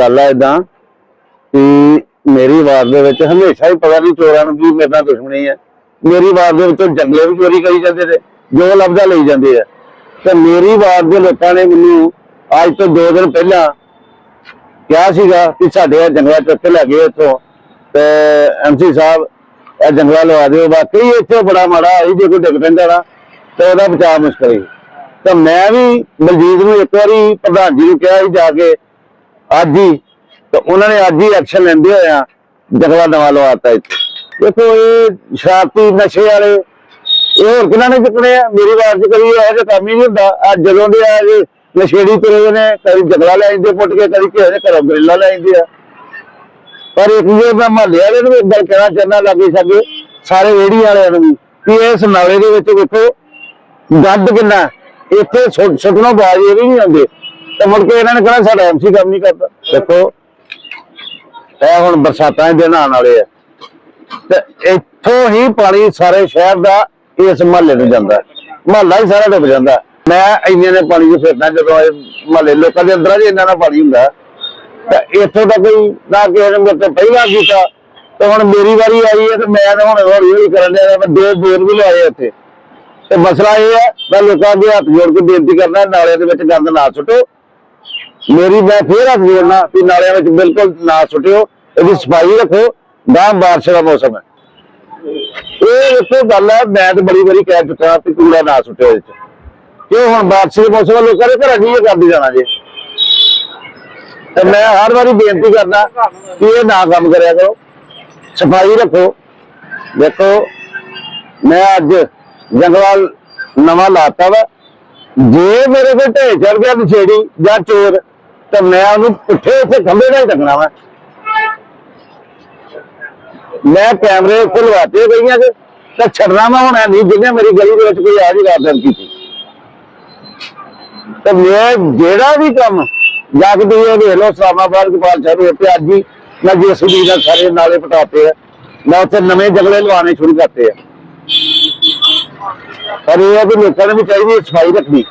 ਗੱਲ ਆ ਇਦਾਂ ਕਿ ਮੇਰੀ ਵਾਰ ਦੇ ਵਿੱਚ ਹਮੇਸ਼ਾ ਹੀ ਪਤਾ ਨਹੀਂ ਚੋਰਾਂ ਨੂੰ ਕੀ ਮੇਰੇ ਨਾਲ ਦੁਸ਼ਮਣੀ ਹੈ ਮੇਰੀ ਵਾਰ ਦੇ ਵਿੱਚੋਂ ਜੰਗਲੇ ਵੀ ਚੋਰੀ ਕਰੀ ਜਾਂਦੇ ਨੇ ਜੋ ਲੱਭਦਾ ਲਈ ਜਾਂਦੇ ਆ। ਤੇ ਮੇਰੀ ਵਾਰ ਦੇ ਲੋਕਾਂ ਨੇ ਮੈਨੂੰ ਅੱਜ ਤੋਂ 2 ਦਿਨ ਪਹਿਲਾਂ ਕਿਹਾ ਸੀਗਾ ਕਿ ਸਾਡੇ ਇਹ ਚੁੱਕ ਕੇ ਲੈ ਗਏ ਇੱਥੋਂ। ਤੇ ਐਮਸੀ ਸਾਹਿਬ ਇਹ ਜੰਗਲਾ ਲਵਾ ਦਿਓ। ਵਾਕਈ ਇੱਥੇ ਬੜਾ ਮਾੜਾ ਹੈ ਜੇ ਕੋਈ ਡਿੱਗ ਪੈਂਦਾ ਨਾ, ਤੇ ਉਹਦਾ ਬਚਾਅ ਮੁਸ਼ਕਲ ਹੈ। ਤਾਂ ਮੈਂ ਵੀ ਬਲਜੀਤ ਨੂੰ ਇੱਕ ਵਾਰੀ ਪ੍ਰਧਾਨ ਜੀ ਨੂੰ ਕਿਹਾ ਸੀ ਜਾ ਕੇ ਅੱਜ ਹੀ, ਤੇ ਉਹਨਾਂ ਨੇ ਅੱਜ ਹੀ ਐਕਸ਼ਨ ਲੈਂਦੇ ਹੋਇਆ ਜੰਗਲਾ ਨਵਾਂ ਲਵਾਤਾ ਇੱਥੇ। ਦੇਖੋ ਇਹ ਸ਼ਰਾਰਤੀ ਨਸ਼ੇ ਵਾਲੇ, ਇਹ ਹੋਰ ਕਿਹਨਾਂ ਨੇ ਚੁੱਕਣੇ ਆ? ਮੇਰੀ ਵਾਰ ਚ ਕਰੀ ਇਹ ਜਿਹਾ ਕੰਮ ਹੀ ਨਹੀਂ ਹੁੰਦਾ। ਆ ਜਦੋਂ ਦੇ ਆ ਇਹ ਨਸ਼ੇੜੀ ਤੁਰੇ ਨੇ, ਕਦੀ ਜੰਗਲਾ ਲੈ ਜਾਂਦੇ ਪੁੱਟ ਕੇ, ਕਦੀ ਕਿਸੇ ਦੇ ਘਰੋਂ ਗਰਿੱਲਾ ਲੈ ਜਾਂਦੇ ਆ। ਪਰ ਇੱਕ ਜੇ ਮੈਂ ਮਹੱਲੇ ਵਾਲੇ ਨੂੰ ਵੀ ਇੱਕ ਗੱਲ ਕਹਿਣਾ ਚਾਹੁੰਦਾ, ਲੱਗੇ ਸਕੇ ਸਾਰੇ ਰੇੜੀ ਵਾਲਿਆਂ ਨੂੰ ਵੀ, ਕਿ ਇਸ ਨਾਲੇ ਦੇ ਵਿੱਚ ਵੇਖੋ ਗੱਡ ਕਿੰਨਾ ਇੱਥੇ ਸੁੱਟ- ਸੁੱਟਣੋਂ ਬਾਜ਼ ਇਹ ਵੀ ਨਹੀਂ ਆਉਂਦੇ। ਤੇ ਮੁੜ ਕੇ ਇਹਨਾਂ ਨੇ ਕਹਿਣਾ ਸਾਡਾ ਐਮਸੀ ਕੰਮ ਨਹੀਂ ਕਰਦਾ। ਦੇਖੋ, ਇਹ ਹੁਣ ਬਰਸਾਤਾਂ ਦੇ ਦਿਨ ਵਾਲੇ ਆ। ਤੇ ਇੱਥੋਂ ਹੀ ਪਾਣੀ ਸਾਰੇ ਸ਼ਹਿਰ ਦਾ ਇਸ ਮਹੱਲੇ ਨੂੰ ਜਾਂਦਾ। ਮਹੱਲਾ ਹੀ ਸਾਰਾ ਡੁੱਬ ਜਾਂਦਾ। ਮੈਂ ਇੰਨੇ ਨੇ ਪਾਣੀ 'ਚ ਫਿਰਦਾ ਜਦੋਂ ਇਹ ਮਹੱਲੇ, ਲੋਕਾਂ ਦੇ ਅੰਦਰ ਜੇ ਇੰਨਾ ਨਾ ਪਾਣੀ ਹੁੰਦਾ। ਤੇ ਇੱਥੋਂ ਦਾ ਕੋਈ ਨਾ ਕਿਸੇ ਨੇ ਮੇਰੇ ਤੋਂ ਪਹਿਲਾਂ ਕੀਤਾ। ਤੇ ਹੁਣ ਮੇਰੀ ਵਾਰੀ ਆਈ ਹੈ ਤੇ ਮੈਂ ਤਾਂ ਹੁਣ ਹੌਲੀ ਹੌਲੀ ਕਰਨ ਲਿਆ ਮੈਂ ਦੋ ਬੋਰ ਵੀ ਲਵਾਏ ਇੱਥੇ। ਤੇ ਮਸਲਾ ਇਹ ਹੈ, ਮੈਂ ਲੋਕਾਂ ਅੱਗੇ ਹੱਥ ਜੋੜ ਕੇ ਬੇਨਤੀ ਕਰਦਾ ਨਾਲੇ ਦੇ ਵਿੱਚ ਗੰਦ ਨਾ ਸੁੱਟੋ। ਮੇਰੀ ਮੈਂ ਫੇਰ ਹੱਥ ਜੋੜਨਾ ਵੀ ਨਾਲਿਆਂ ਵਿੱਚ ਬਿਲਕੁਲ ਨਾ ਸੁੱਟਿਓ, ਇਹਦੀ ਸਫ਼ਾਈ ਰੱਖੋ ਗਾਂ ਬਾਰਿਸ਼ ਦਾ ਮੌਸਮ ਹੈ। ਇਹ ਇੱਕੋ ਗੱਲ ਹੈ, ਮੈਂ ਤਾਂ ਬੜੀ ਵਾਰੀ ਕਹਿ ਚੁੱਕਾ ਕਿ ਕੂੜਾ ਨਾ ਸੁੱਟਿਓ ਇਹਦੇ ਚ। ਕਿਉਂ ਹੁਣ ਬਾਰਿਸ਼ ਦੇ ਮੌਸਮ ਲੋਕਾਂ ਦੇ ਘਰਾਂ 'ਚ ਕਰਦੇ ਜਾਣਾ ਜੇ। ਤੇ ਮੈਂ ਹਰ ਵਾਰੀ ਬੇਨਤੀ ਕਰਦਾ ਕਿ ਇਹ ਨਾ ਕੰਮ ਕਰਿਆ ਕਰੋ। ਸਫ਼ਾਈ ਰੱਖੋ। ਦੇਖੋ, ਮੈਂ ਅੱਜ ਜੰਗਵਾਲ ਨਵਾਂ ਲਾਤਾ ਵਾ। ਜੇ ਮੇਰੇ ਕੋਲ ਢੇ ਚੜ ਗਿਆ ਨਸ਼ੇੜੀ ਜਾਂ ਚੋਰ ਤਾਂ ਮੈਂ ਉਹਨੂੰ ਪੁੱਠੇ ਉੱਥੇ ਖੰਭੇ ਨਾਲ ਟੰਗਣਾ ਵਾ। ਮੈਂ ਕੈਮਰੇ ਉੱਥੇ ਗਈਆਂ ਕਿ ਤਾਂ ਛੱਡਣਾ ਮੈਂ ਹੁਣ ਨਹੀਂ, ਜਿਹਨੇ ਮੇਰੀ ਗਲੀ ਦੇ ਵਿੱਚ ਕੋਈ ਆ ਜੀ ਰਾਤ ਕੀਤੀ। ਤੇ ਮੈਂ ਜਿਹੜਾ ਵੀ ਕੰਮ ਜਾ ਕੇ ਤੁਸੀਂ ਇਹ ਵੇਖ ਲਓ ਇਸਲਾਮਾਬਾਦ ਗੋਪਾਲ ਸ਼ਹਿਰ ਰੋਡ ਅੱਜ ਹੀ ਮੈਂ ਜੀਸੀਬੀ ਨਾਲ ਸਾਰੇ ਨਾਲੇ ਪਟਾਤੇ ਆ। ਮੈਂ ਉੱਥੇ ਨਵੇਂ ਜੰਗਲੇ ਲਵਾਉਣੇ ਸ਼ੁਰੂ ਕਰਤੇ ਆ। ਪਰ ਇਹ ਹੈ ਕਿ ਲੋਕਾਂ ਨੂੰ ਵੀ ਚਾਹੀਦੀ ਹੈ ਸਫ਼ਾਈ ਰੱਖਣੀ।